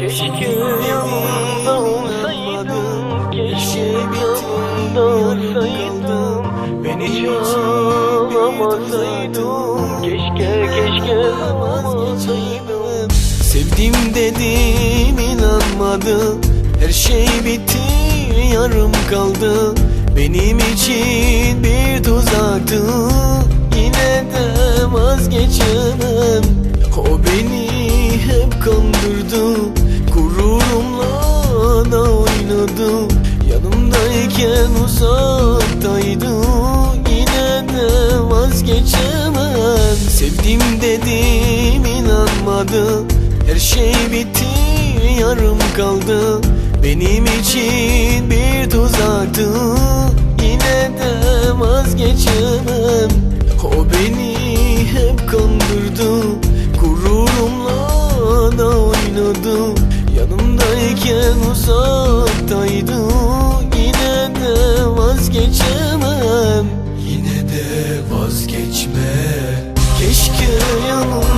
Keşke yanımda olsaydın Keşke yanımda olsaydın. Beni hiç Keşke keşke ağlamasaydım Sevdim dedim inanmadı Her şey bitti yarım kaldı. Benim için bir tuzaktı Yine de vazgeçemem. O beni hep kandırdı şey bitti yarım kaldı. Benim için bir tuzaktı Yine de vazgeçemem. O beni hep kandırdı. Gururumla da oynadı. Yanımdayken uzaktaydı. Yine de vazgeçemem. Yine de vazgeçme. Keşke yanımda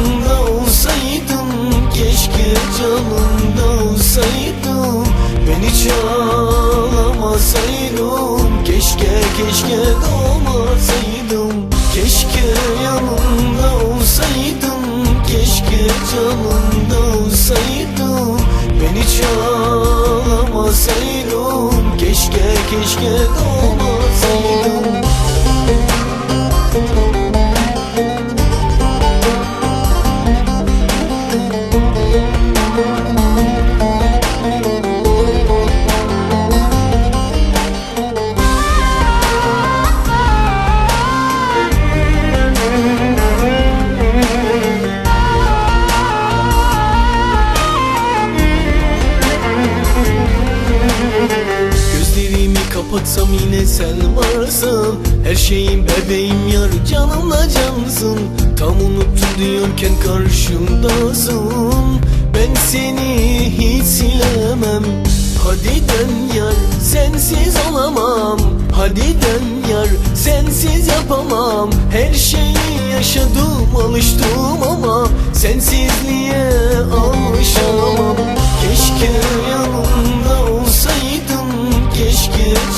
Keşke doğmasaydım Keşke yanımda olsaydın Keşke canımda olsaydın Beni çağlamasaydın Keşke keşke doğmasaydım kapatsam yine sen varsın. Her şeyim bebeğim yar canımla cansın. Tam unuttum diyorken karşımdasın. Ben seni hiç silemem. Hadi dön yar sensiz olamam. Hadi dön yar sensiz yapamam. Her şeyi yaşadım alıştım ama Sensizliğe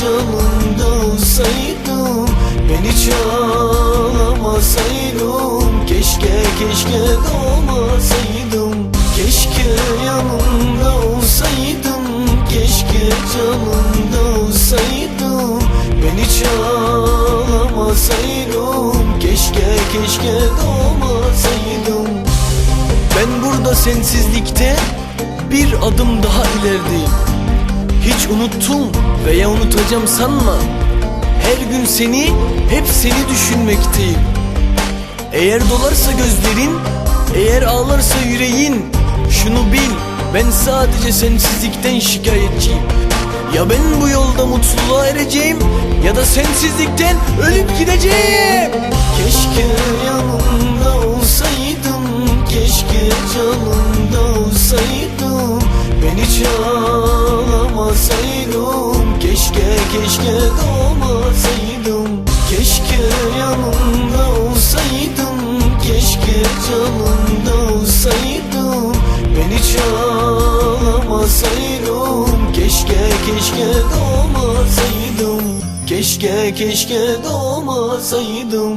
Keşke canımda olsaydın Beni çağlamasaydın Keşke keşke doğmasaydım. Keşke yanımda olsaydın Keşke canımda olsaydın. Beni çağlamasaydın Keşke keşke doğmasaydım. Ben burada sensizlikte bir adım daha ilerideyim Hiç unuttum veya unutacağım sanma. Her gün seni, hep seni düşünmekteyim. Eğer dolarsa gözlerin, eğer ağlarsa yüreğin Şunu bil, ben sadece sensizlikten şikayetçiyim. Ya ben bu yolda mutluluğa ereceğim Ya da sensizlikten ölüp gideceğim. Keşke yanımda olsaydın Keşke doğmasaydım Keşke yanımda olsaydın Keşke canımda olsaydın Beni çağlamasaydın Keşke keşke doğmasaydım. Keşke keşke doğmasaydım